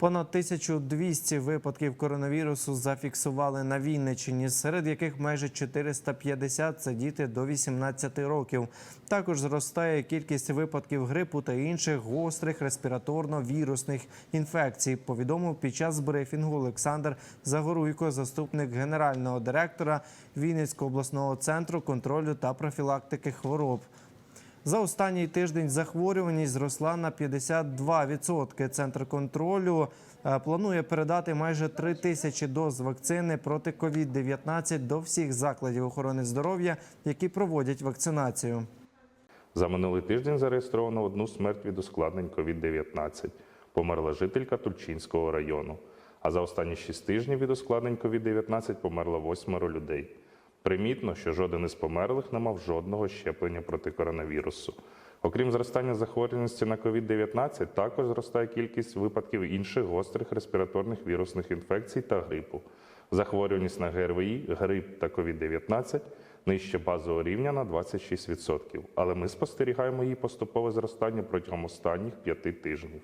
Понад 1200 випадків коронавірусу зафіксували на Вінниччині, серед яких майже 450 – це діти до 18 років. Також зростає кількість випадків грипу та інших гострих респіраторно-вірусних інфекцій. Повідомив під час брифінгу Олександр Загоруйко, заступник генерального директора Вінницького обласного центру контролю та профілактики хвороб. За останній тиждень захворюваність зросла на 52%. Центр контролю е, планує передати майже 3 тисячі доз вакцини проти COVID-19 до всіх закладів охорони здоров'я, які проводять вакцинацію. За минулий тиждень зареєстровано одну смерть від ускладнень COVID-19. Померла жителька Тульчинського району. А за останні 6 тижнів від ускладнень COVID-19 померло восьмеро людей. Примітно, що жоден із померлих не мав жодного щеплення проти коронавірусу. Окрім зростання захворюваності на COVID-19, також зростає кількість випадків інших гострих респіраторних вірусних інфекцій та грипу. Захворюваність на ГРВІ, грип та COVID-19 нижче базового рівня на 26%, але ми спостерігаємо її поступове зростання протягом останніх п'яти тижнів.